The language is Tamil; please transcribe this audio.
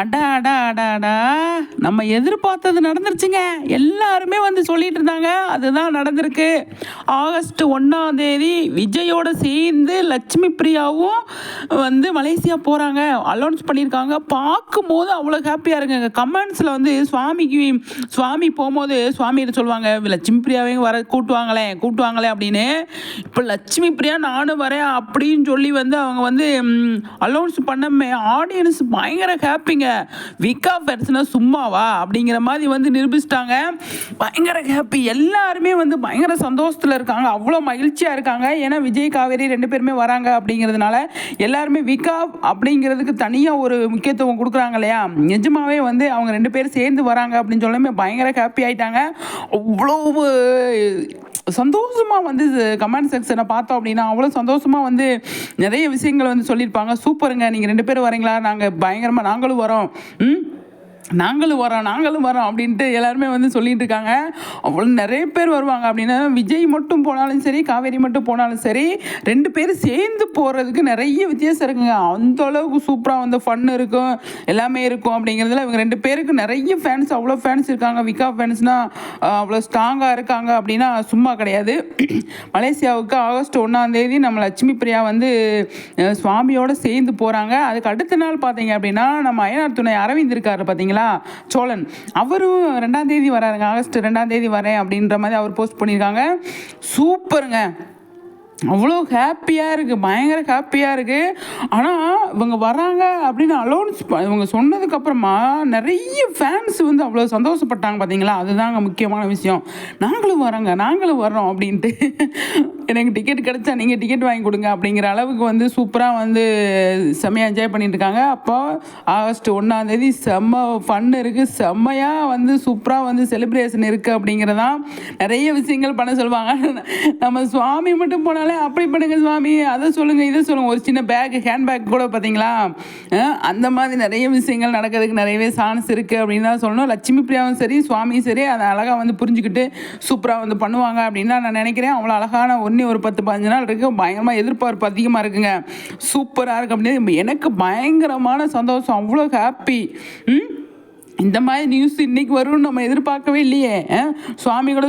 அடா அடா அடா அடா. நம்ம எதிர்பார்த்தது நடந்துருச்சுங்க. எல்லாருமே வந்து சொல்லிட்டு இருந்தாங்க அதுதான் நடந்திருக்கு. ஆகஸ்ட் ஒன்றாம் தேதி விஜயோட சேர்ந்து லட்சுமி பிரியாவும் வந்து மலேசியா போகிறாங்க அலௌன்ஸ் பண்ணியிருக்காங்க. பார்க்கும்போது அவ்வளோ ஹாப்பியாக இருக்குங்க. கமெண்ட்ஸில் வந்து சுவாமிக்கு சுவாமி போகும்போது சுவாமிகிட்ட சொல்லுவாங்க? லட்சுமி பிரியாவையும் வர கூட்டுவாங்களே கூட்டுவாங்களே அப்படின்னு. இப்போ லட்சுமி பிரியா நானும் வரேன் அப்படின்னு சொல்லி வந்து அவங்க வந்து அலௌன்ஸ் பண்ணமே ஆடியன்ஸ் பயங்கர ஹாப்பிங்க விக்கா ஃபேன்ஸ்னா சும்மாவா அப்படிங்கிற மாதிரி வந்து நிரூபிச்சிட்டாங்க. பயங்கர ஹாப்பி எல்லாருமே வந்து பயங்கர சந்தோஷத்தில் இருக்காங்க. அவ்வளோ மகிழ்ச்சியாக இருக்காங்க. ஏன்னா விஜய் காவேரி ரெண்டு பேருமே வராங்க அப்படிங்கிறதுனால எல்லாருமே விக்கா அப்படிங்கிறதுக்கு தனியாக ஒரு முக்கியத்துவம் கொடுக்குறாங்க இல்லையா? நிஜமாவே வந்து அவங்க ரெண்டு பேரும் சேர்ந்து வராங்க அப்படின்னு சொல்லாமே பயங்கர ஹாப்பி ஆகிட்டாங்க அவ்வளோ சந்தோஷமாக வந்து கமெண்ட் செக்ஷனை பார்த்தோம் அப்படின்னா அவ்வளோ சந்தோஷமாக வந்து நிறைய விஷயங்கள் வந்து சொல்லியிருப்பாங்க. சூப்பருங்க. நீங்கள் ரெண்டு பேரும் வரீங்களா? நாங்கள் பயங்கரமாக நாங்களும் வரோம். ம்? நாங்களும் வரோம் நாங்களும் வரோம் அப்படின்ட்டு எல்லாருமே வந்து சொல்லிட்டு இருக்காங்க. அவ்வளோ நிறைய பேர் வருவாங்க அப்படின்னா விஜய் மட்டும் போனாலும் சரி காவேரி மட்டும் போனாலும் சரி ரெண்டு பேரும் சேர்ந்து போகிறதுக்கு நிறைய வித்தியாசம் இருக்குங்க. அந்த அளவுக்கு சூப்பராக வந்து ஃபன் இருக்கும் எல்லாமே இருக்கும் அப்படிங்கிறதுல இவங்க ரெண்டு பேருக்கு நிறைய ஃபேன்ஸ் அவ்வளோ ஃபேன்ஸ் இருக்காங்க. விகா ஃபேன்ஸ்னால் அவ்வளோ ஸ்ட்ராங்காக இருக்காங்க அப்படின்னா சும்மா கிடையாது. மலேசியாவுக்கு ஆகஸ்ட் ஒன்றாம் தேதி நம்ம லட்சுமி பிரியா வந்து சுவாமியோடு சுவாமியோட சேர்ந்து போகிறாங்க அதுக்கு அடுத்த நாள் பார்த்தீங்க அப்படின்னா நம்ம அயனார் துணை அரவிந்த் இருக்காரு பார்த்தீங்களா சோழன். அவரும் ரெண்டாம் தேதி வராருங்க. ஆகஸ்ட் ரெண்டாம் தேதி வரேன் அப்படின்ற மாதிரி அவர் போஸ்ட் பண்ணியிருக்காங்க. சூப்பருங்க. அவ்வளோ ஹாப்பியாக இருக்குது பயங்கர ஹாப்பியாக இருக்குது ஆனால் இவங்க வராங்க அப்படின்னு அலௌன்ஸ் இவங்க சொன்னதுக்கப்புறமா நிறைய ஃபேன்ஸ் வந்து அவ்வளோ சந்தோஷப்பட்டாங்க பார்த்தீங்களா அதுதாங்க முக்கியமான விஷயம். நாங்களும் வரோங்க. நாங்களும் வர்றோம் அப்படின்ட்டு. எனக்கு டிக்கெட் கிடைச்சா நீங்கள் டிக்கெட் வாங்கி கொடுங்க அப்படிங்கிற அளவுக்கு வந்து சூப்பராக வந்து செம்மையாக என்ஜாய் பண்ணிட்டு இருக்காங்க. அப்போ ஆகஸ்ட் ஒன்றாந்தேதி செம்ம ஃபன் இருக்குது செம்மையாக வந்து சூப்பராக வந்து செலிப்ரேஷன் இருக்குது அப்படிங்கிறதான் நிறைய விஷயங்கள் பண்ண சொல்லுவாங்க. நம்ம சுவாமி மட்டும் போனாலே அப்படி பண்ணுங்க சுவாமி. அதை சொல்லுங்கள் இதை சொல்லுங்கள் ஒரு சின்ன பேக் ஹேண்ட் பேக் கூட பார்த்தீங்களா அந்த மாதிரி நிறைய விஷயங்கள் நடக்கிறதுக்கு நிறையவே சான்ஸ் இருக்குது அப்படின்னு தான் சொல்லணும். லட்சுமி பிரியாவும் சரி சுவாமியும் சரி அதை அழகாக வந்து புரிஞ்சுக்கிட்டு சூப்பராக வந்து பண்ணுவாங்க அப்படின்னு நான் நினைக்கிறேன். அவ்வளோ அழகான ஒன்று ஒரு பத்து பதினஞ்சு நாள் இருக்குது பயங்கரமாக எதிர்பார்ப்பு அதிகமாக இருக்குங்க. சூப்பராக இருக்கு அப்படின்னு எனக்கு பயங்கரமான சந்தோஷம். அவ்வளோ ஹாப்பி இந்த மாதிரி நியூஸ் இன்னைக்கு வரும்னு நம்ம எதிர்பார்க்கவே இல்லையே. சுவாமிகளும்